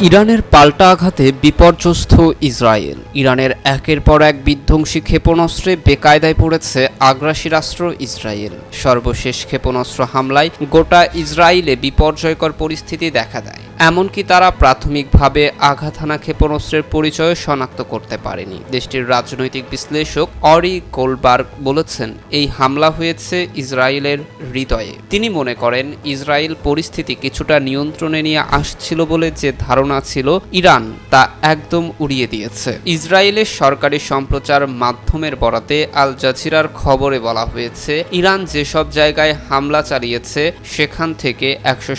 ইরানের পাল্টা আঘাতে বিপর্যস্ত ইসরায়েল। ইরানের একের পর এক বিধ্বংসী ক্ষেপণাস্ত্রে বেকায়দায় পড়েছে আগ্রাসী রাষ্ট্র ইসরায়েল। সর্বশেষ ক্ষেপণাস্ত্র হামলায় গোটা ইসরায়েলে বিপর্যয়কর পরিস্থিতি দেখা দেয়। এমনকি তারা প্রাথমিকভাবে আঘাত হানা ক্ষেপণাস্ত্রের পরিচয় শনাক্ত করতে পারেনি। দেশটির রাজনৈতিক বিশ্লেষক অরি গোলবার্গ বলেছেন, এই হামলা হয়েছে ইসরায়েলের হৃদয়ে। তিনি মনে করেন, ইসরায়েল পরিস্থিতি কিছুটা নিয়ন্ত্রণে নিয়ে আসছিল বলে যে ধারণা ছিল, ইরান তা একদম উড়িয়ে দিয়েছে। ইসরায়েলের সরকারি সম্প্রচার মাধ্যমের বরাতে আল জাজিরার খবরে বলা হয়েছে, ইরান যেসব জায়গায় হামলা চালিয়েছে, সেখান থেকে একশো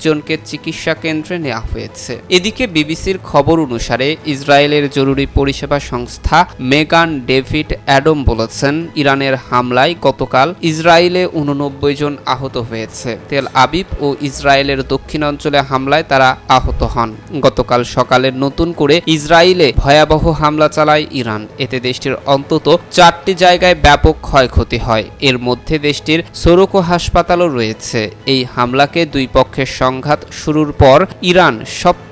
জনকে চিকিৎসা কেন্দ্রে নেওয়া হয়েছে। এদিকে বিবিসির খবর অনুসারে, ইসরায়েলের জরুরি পরিষেবা সংস্থা মেগান ডেভিড অ্যাডম বলেছেন, ইরানের হামলায় গতকাল ইসরায়েলে উননব্বই জন আহত হয়েছে। তেল আবিব ও ইসরায়েলের দক্ষিণাঞ্চলে হামলায় তারা আহত হন। গতকাল সকালে নতুন করে ইসরায়েলে ভয়াবহ হামলা চালায় ইরান। এতে দেশটির অন্তত চারটি জায়গায় ব্যাপক ক্ষয়ক্ষতি হয়। এর মধ্যে দেশটির সোরকো হাসপাতালও রয়েছে। এই হামলাকে দুই পক্ষের সংঘাত শুরুর পর ইরান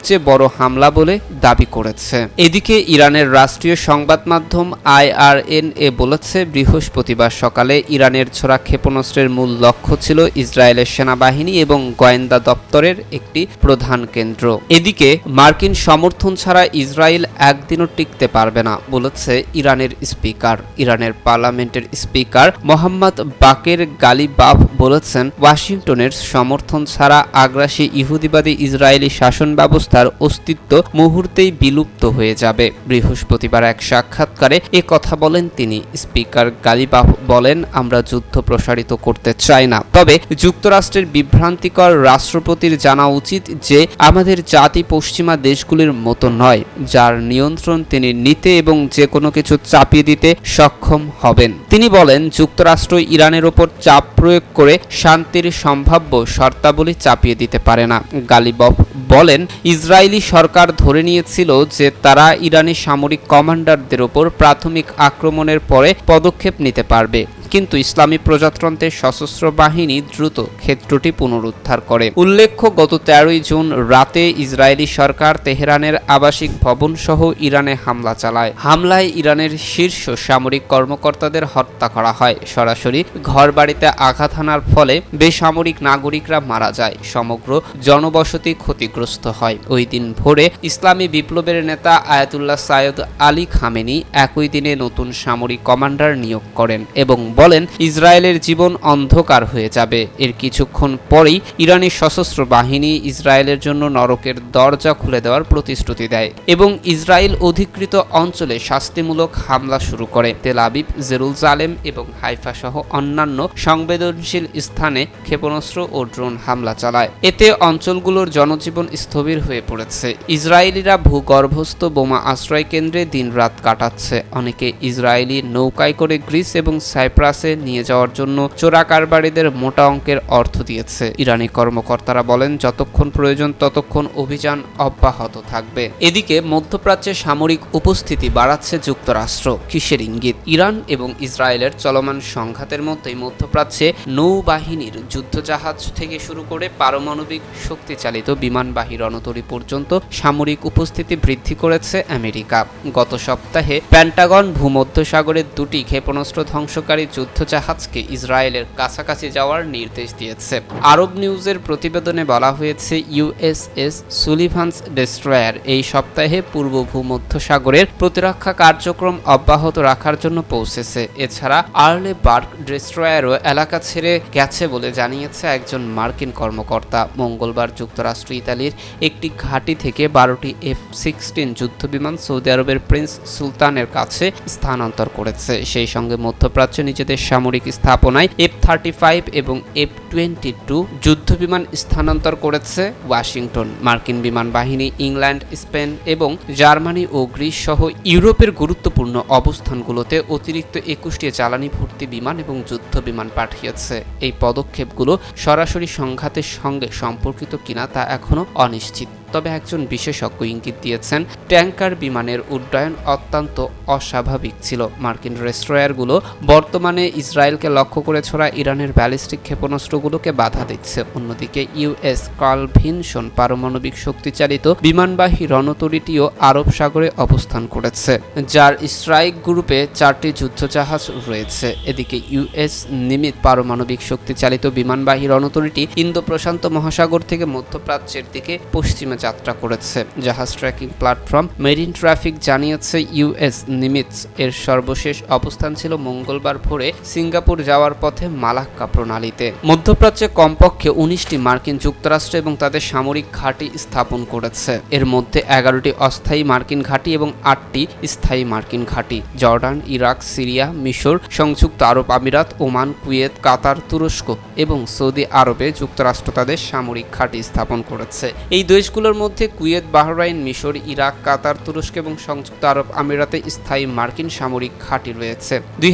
সবচেয়ে বড় হামলা বলে দাবি করেছে। এদিকে ইরানের রাষ্ট্রীয় সংবাদ মাধ্যম আইআরএনএ বলেছে, বৃহস্পতিবার সকালে ইরানের ছোড়া ক্ষেপণাস্ত্রের মূল লক্ষ্য ছিল ইসরায়েলের সেনাবাহিনী এবং গোয়েন্দা দপ্তরের একটি প্রধান কেন্দ্র। এদিকে মার্কিন সমর্থন ছাড়া ইসরায়েল একদিনও টিকতে পারবে না, বলেছে ইরানের স্পিকার। ইরানের পার্লামেন্টের স্পিকার মোহাম্মদ বাকের গালিবাফ বলেছেন, ওয়াশিংটনের সমর্থন ছাড়া আগ্রাসী ইহুদিবাদী ইসরায়েলি শাসন ব্যবস্থার অস্তিত্ব মুহূর্তেই বিলুপ্ত হয়ে যাবে। বৃহস্পতিবার এক সাক্ষাৎকারে এ কথা বলেন তিনি। স্পিকার গালিবাফ বলেন, আমরা যুদ্ধ প্রসারিত করতে চাই না। তবে যুক্তরাষ্ট্রের বিভ্রান্তিকর রাষ্ট্রপতির জানা উচিত যে, আমাদের জাতি পশ্চিমা দেশগুলির মতো নয়, যার নিয়ন্ত্রণ তিনি নিতে এবং যে কোনো কিছু চাপিয়ে দিতে সক্ষম হবেন। তিনি বলেন, যুক্তরাষ্ট্র ইরানের ওপর চাপ প্রয়োগ করে শান্তির সম্ভাব্য শর্তাবলী চাপিয়ে দিতে পারে না। গালিবফ বলেন, ইসরায়েলি সরকার ধরে নিয়েছিল যে তারা ইরানি সামরিক কমান্ডারদের ওপর প্রাথমিক আক্রমণের পরে পদক্ষেপ নিতে পারবে। কিন্তু ইসলামী প্রজাতন্ত্রের সশস্ত্র বাহিনী দ্রুত ক্ষেত্রটি পুনরুদ্ধার করে। উল্লেখ্য, গত তেরোই জুন রাতে ইসরায়েলি সরকার তেহরানের আবাসিক ভবন সহ ইরানে হামলা চালায়। হামলায় ইরানের শীর্ষ সামরিক কর্মকর্তাদের হত্যা করা হয়। সরাসরি ঘরবাড়িতে আঘাত হানার ফলে বেসামরিক নাগরিকরা মারা যায়। সমগ্র জনবসতি ক্ষতিগ্রস্ত হয়। ওই দিন ভোরে ইসলামী বিপ্লবের নেতা আয়াতুল্লাহ সায়দ আলী খামেনি একই দিনে নতুন সামরিক কমান্ডার নিয়োগ করেন এবং বলেন, ইসরায়েলের জীবন অন্ধকার হয়ে যাবে। এর কিছুক্ষণ পরেই ইরানি সশস্ত্র বাহিনী ইসরায়েলের জন্য নরকের দরজা খুলে দেওয়ার প্রতিশ্রুতি দেয় এবং ইসরায়েল অধিকৃত অঞ্চলে শাস্তিমূলক হামলা শুরু করে। তেল আবিব, জেরুজালেম এবং হাইফা সহ অন্যান্য সংবেদনশীল স্থানে ক্ষেপণাস্ত্র ও ড্রোন হামলা চালায়। এতে অঞ্চলগুলোর জনজীবন স্থবির হয়ে পড়েছে। ইসরায়েলিরা ভূগর্ভস্থ বোমা আশ্রয় কেন্দ্রে দিনরাত কাটাচ্ছে। অনেকে ইসরায়েলি নৌকায় করে গ্রিস এবং সাইপ্রাসে নিয়ে যাওয়ার জন্য চোরা কারবারিদের মোটা অঙ্কের অর্থ দিয়েছে। ইরানি কর্মকর্তারা বলেন, যতক্ষণ প্রয়োজন ততক্ষণ অভিযান অব্যাহত থাকবে। এদিকে মধ্যপ্রাচ্যে সামরিক উপস্থিতি বাড়াচ্ছে যুক্তরাষ্ট্র। কিসের ইঙ্গিত? ইরান এবং ইসরায়েলের চলমান সংঘাতের মধ্যেই মধ্যপ্রাচ্যে নৌবাহিনীর যুদ্ধজাহাজ থেকে শুরু করে পারমাণবিক শক্তিচালিত বিমানবাহী রণতরী পর্যন্ত সামরিক উপস্থিতি বৃদ্ধি করেছে আমেরিকা। গত সপ্তাহে প্যান্টাগন ভূমধ্যসাগরের দুটি ক্ষেপণাস্ত্র ধ্বংসকারী যুদ্ধজাহাজকে ইসরায়েলের কাছাকাছি যাওয়ার নির্দেশ দিয়েছে। আরব নিউজের প্রতিবেদনে বলা হয়েছে ইউএসএস সুলিভান্স ডেস্ট্রয়ার এই সপ্তাহে পূর্ব ভূমধ্যসাগরের প্রতিরক্ষা কার্যক্রম অব্যাহত রাখার জন্য পৌঁছেছে। এছাড়া আর্লে বার্গ ডেস্ট্রয়ারও এলাকা ছেড়ে গেছে বলে জানিয়েছে একজন মার্কিন কর্মকর্তা। মঙ্গলবার যুক্তরাষ্ট্র, ইতালির একটি ঘাঁটি থেকে বারোটি এফ সিক্সটিন যুদ্ধবিমান সৌদি আরবের প্রিন্স সুলতানের কাছে স্থানান্তর করেছে। সেই সঙ্গে মধ্যপ্রাচ্য নিজেদের সামরিক স্থাপনায় এফ থার্টি ফাইভ এবং এফ টোয়েন্টি টু যুদ্ধবিমান স্থানান্তর করেছে ওয়াশিংটন। মার্কিন বিমান বাহিনী ইংল্যান্ড, স্পেন এবং জার্মানি ও গ্রিস সহ ইউরোপের গুরুত্বপূর্ণ অবস্থানগুলোতে অতিরিক্ত একুশটি জ্বালানি ভর্তি বিমান এবং যুদ্ধ বিমান পাঠিয়েছে। এই পদক্ষেপগুলো সরাসরি সংঘাতের সঙ্গে সম্পর্কিত কিনা তা এখনও অনিশ্চিত। তবে একজন বিশেষজ্ঞ ইঙ্গিত দিয়েছেন ট্যাঙ্কার বিমানের উড্ডয়ন অত্যন্ত অস্বাভাবিক ছিল। মার্কিন রেস্ট্রয়ারগুলো বর্তমানে ইসরায়েলকে লক্ষ্য করে ছোড়া ইরানের ব্যালিস্টিক ক্ষেপণাস্ত্রগুলোকে বাধা দিচ্ছে। অন্যদিকে ইউএস কার্ল ভিনসন পারমাণবিক শক্তিচালিত বিমানবাহী রণতরীটিও আরব সাগরে অবস্থান করেছে, যার স্ট্রাইক গ্রুপে চারটি যুদ্ধজাহাজ রয়েছে। এদিকে ইউএস নিমিত পারমাণবিক শক্তিচালিত বিমানবাহী রণতরীটি ইন্দো প্রশান্ত মহাসাগর থেকে মধ্যপ্রাচ্যের দিকে পশ্চিমে যাত্রা করেছে। জাহাজ ট্র্যাকিং প্ল্যাটফর্ম মেরিন ট্রাফিক জানিয়েছে ইউএস নিমিটস এর সর্বশেষ অবস্থান ছিল মঙ্গলবার ভোরে সিঙ্গাপুর যাওয়ার পথে মালাক্কা প্রণালীতে। মধ্যপ্রাচ্যে কমপক্ষে উনিশটি মার্কিন যুক্তরাষ্ট্র এবং তাদের সামরিক ঘাঁটি স্থাপন করেছে। এর মধ্যে এগারোটি অস্থায়ী মার্কিন ঘাঁটি এবং আটটি স্থায়ী মার্কিন ঘাঁটি। জর্ডান, ইরাক, সিরিয়া, মিশর, সংযুক্ত আরব আমিরাত, ওমান, কুয়েত, কাতার, তুরস্ক এবং সৌদি আরবে যুক্তরাষ্ট্র তাদের সামরিক ঘাঁটি স্থাপন করেছে। এই দেশগুলোর মধ্যে কুয়েত, বাহরাইন, মিশর, ইরাক, কাতার, তুরস্ক এবং সংযুক্ত আরব আমিরাতে স্থায়ী মার্কিন সামরিক ঘাঁটি রয়েছে। দুই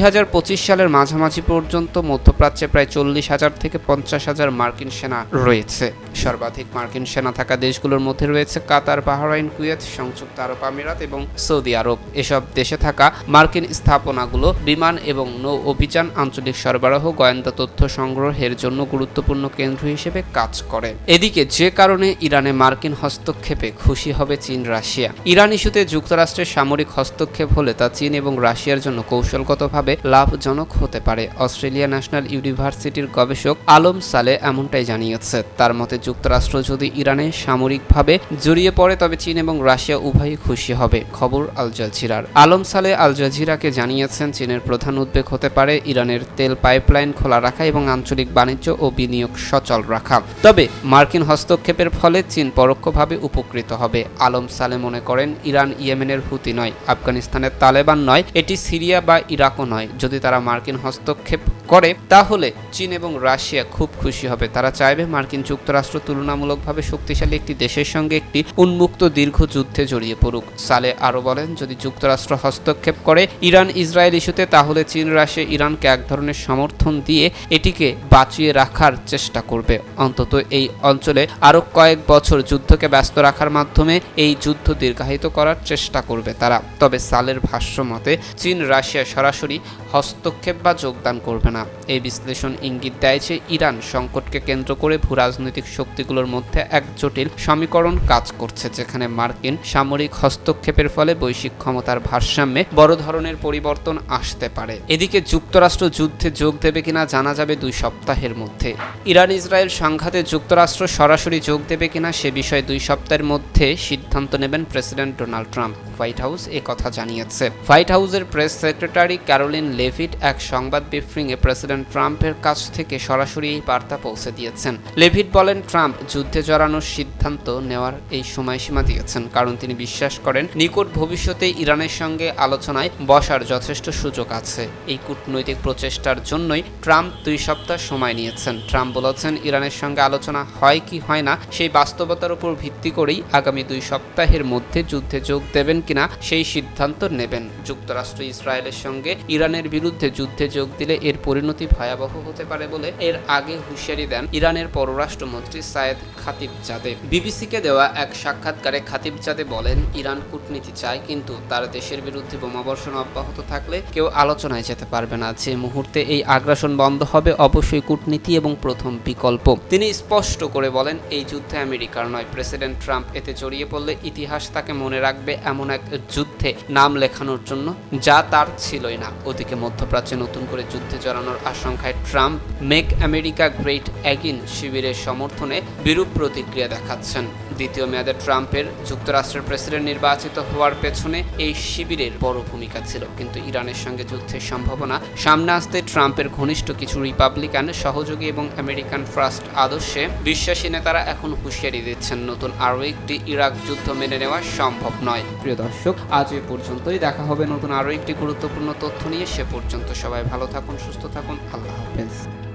সালের মাঝামাঝি পর্যন্ত মধ্যপ্রাচ্যে প্রায় চল্লিশ হাজার থেকে পঞ্চাশ হাজার মার্কিন সেনা রয়েছে। সর্বাধিক মার্কিন সেনা থাকা দেশগুলোর মধ্যে রয়েছে কাতার, বাহরাইন, কুয়েত, সংযুক্ত আরব আমিরাত এবং সৌদি আরব। এসব দেশে থাকা মার্কিন স্থাপনাগুলো বিমান এবং নৌ অভিযান, আঞ্চলিক সরবরাহ, গোয়েন্দা তথ্য সংগ্রহের জন্য গুরুত্বপূর্ণ কেন্দ্র হিসেবে কাজ করে। এদিকে যে কারণে ইরানে মার্কিন হস্তক্ষেপে খুশি হবে চীন, রাশিয়া। ইরান ইস্যুতে যুক্তরাষ্ট্রের সামরিক হস্তক্ষেপ হলে তা চীন এবং রাশিয়ার জন্য কৌশলগতভাবে লাভজনক হতে পারে, অস্ট্রেলিয়া ন্যাশনাল ইউনিভার্সিটির গবেষক আলম সালে এমনটাই জানিয়েছে। তার মতে, যুক্তরাষ্ট্র যদি ইরানে সামরিকভাবে জড়িয়ে পড়ে, তবে চীন এবং রাশিয়া উভয়ই খুশি হবে, খবর আল জাজিরার। আলম সালে আল জাজিরাকে জানিয়েছেন, চীনের প্রধান উদ্বেগ হতে পারে ইরানের তেল পাইপলাইন খোলা রাখা এবং আঞ্চলিক বাণিজ্য ও বিনিয়োগ সচল রাখা। তবে মার্কিন হস্তক্ষেপের ফলে চীন পরোক্ষভাবে উপকৃত হবে। আলম সালে মনে করেন, ইরান ইয়েমেনের হুতি নয়, আফগানিস্তানের তালেবান নয়, এটি সিরিয়া বা ইরাকও নয়। যদি তারা মার্কিন হস্তক্ষেপ করে, তাহলে চীন এবং রাশিয়া খুব খুশি হবে। তারা চাইবে মার্কিন যুক্তরাষ্ট্র তুলনামূলকভাবে শক্তিশালী একটি দেশের সঙ্গে একটি উন্মুক্ত দীর্ঘ যুদ্ধে জড়িয়ে পড়ুক। সালে আরও বলেন, যদি যুক্তরাষ্ট্র হস্তক্ষেপ করে ইরান ইসরায়েল ইস্যুতে, তাহলে চীন, রাশিয়া, ইরানকে এক ধরনের সমর্থন দিয়ে এটিকে বাঁচিয়ে রাখার চেষ্টা করবে। অন্তত এই অঞ্চলে আরও কয়েক বছর যুদ্ধকে ব্যস্ত রাখার মাধ্যমে এই যুদ্ধ দীর্ঘায়িত করার চেষ্টা করবে তারা। তবে সালের ভাষ্য মতে, চীন, রাশিয়া সরাসরি হস্তক্ষেপ বা যোগদান করবে না। এই বিশ্লেষণ ইঙ্গিত দেয় যে ইরান সংকটকে কেন্দ্র করে ভূরাজনৈতিক শক্তিগুলোর মধ্যে এক জটিল সমীকরণ কাজ করছে, যেখানে মার্কিন সামরিক হস্তক্ষেপের ফলে বৈশ্বিক ক্ষমতার ভারসাম্যে বড় ধরনের পরিবর্তন আসতে পারে। এদিকে যুক্তরাষ্ট্র যুদ্ধে যোগ দেবে কিনা জানা যাবে দুই সপ্তাহের মধ্যে। ইরান ইসরায়েল সংঘাতে যুক্তরাষ্ট্র সরাসরি যোগ দেবে কিনা সে বিষয়ে দুই সপ্তাহের মধ্যে সিদ্ধান্ত নেবেন president Donald Trump, White House কথা জানিয়েছে। হোয়াইট হাউসের প্রেস সেক্রেটারি ক্যারোলিন লেভিট এক সংবাদ ব্রিফিংয়ে প্রেসিডেন্ট ট্রাম্পের কাছ থেকে সরাসরি এই বার্তা পৌঁছে দিয়েছেন। লেভিট বলেন, ট্রাম্প যুদ্ধে জড়ানোর সিদ্ধান্ত নেওয়ার এই সময়সীমা দিয়েছেন, কারণ তিনি বিশ্বাস করেন, নিকট ভবিষ্যতে ইরানের সঙ্গে আলোচনায় বসার যথেষ্ট সুযোগ আছে। এই কূটনৈতিক প্রচেষ্টার জন্যই ট্রাম্প দুই সপ্তাহ সময় নিয়েছেন। ট্রাম্প বলেছেন, ইরানের সঙ্গে আলোচনা হয় কি হয় না, সেই বাস্তবতার উপর ভিত্তি করেই আগামী দুই সপ্তাহের মধ্যে যুদ্ধে যোগ দেবেন কিনা, সেই সিদ্ধান্ত নেবেন। যুক্তরাষ্ট্র ইসরায়েলের সঙ্গে ইরানের বিরুদ্ধে যুদ্ধে যোগ দিলে এর পরিণতি ভয়াবহ হতে পারে বলে এর আগে হুঁশিয়ারি দেন ইরানের পররাষ্ট্রমন্ত্রী সায়েদ খাতিব খাতিবজাদে। বিবিসিকে দেওয়া এক সাক্ষাৎকারে খাতিবজাদে বলেন, ইরান কূটনীতি চায়, কিন্তু তার দেশের বিরুদ্ধে বোমাবর্ষণ অব্যাহত থাকলে কেউ আলোচনায় যেতে পারবে না। যে মুহূর্তে এই আগ্রাসন বন্ধ হবে, অবশ্যই কূটনীতি এবং প্রথম বিকল্প। তিনি স্পষ্ট করে বলেন, এই যুদ্ধে আমেরিকার নয়। প্রেসিডেন্ট ট্রাম্প এতে জড়িয়ে পড়লে ইতিহাস তাকে মনে রাখবে এমন এক যুদ্ধে নাম লেখানোর জন্য যা তার ছিলই না। ওদিকে মধ্যপ্রাচ্যে নতুন করে যুদ্ধে জড়ানোর আশঙ্কায় Trump make America great again শিবিরের সমর্থনে বিরূপ প্রতিক্রিয়া দেখাচ্ছেন। দ্বিতীয় মেয়াদে ট্রাম্পের যুক্তরাষ্ট্রের প্রেসিডেন্ট নির্বাচিত হওয়ার পেছনে এই শিবিরের বড় ভূমিকা ছিল। কিন্তু ইরানের সঙ্গে যুদ্ধের সম্ভাবনা সামনে আসতে ট্রাম্পের ঘনিষ্ঠ কিছু রিপাবলিকান, সহযোগী এবং আমেরিকান ফার্স্ট আদর্শে বিশ্বাসী নেতারা এখন হুঁশিয়ারি দিচ্ছেন, নতুন আরও একটি ইরাক যুদ্ধ মেনে নেওয়া সম্ভব নয়। প্রিয় দর্শক, আজ এ পর্যন্তই। দেখা হবে নতুন আরও একটি গুরুত্বপূর্ণ তথ্য নিয়ে। সে পর্যন্ত সবাই ভালো থাকুন, সুস্থ থাকুন। আল্লাহ হাফেজ।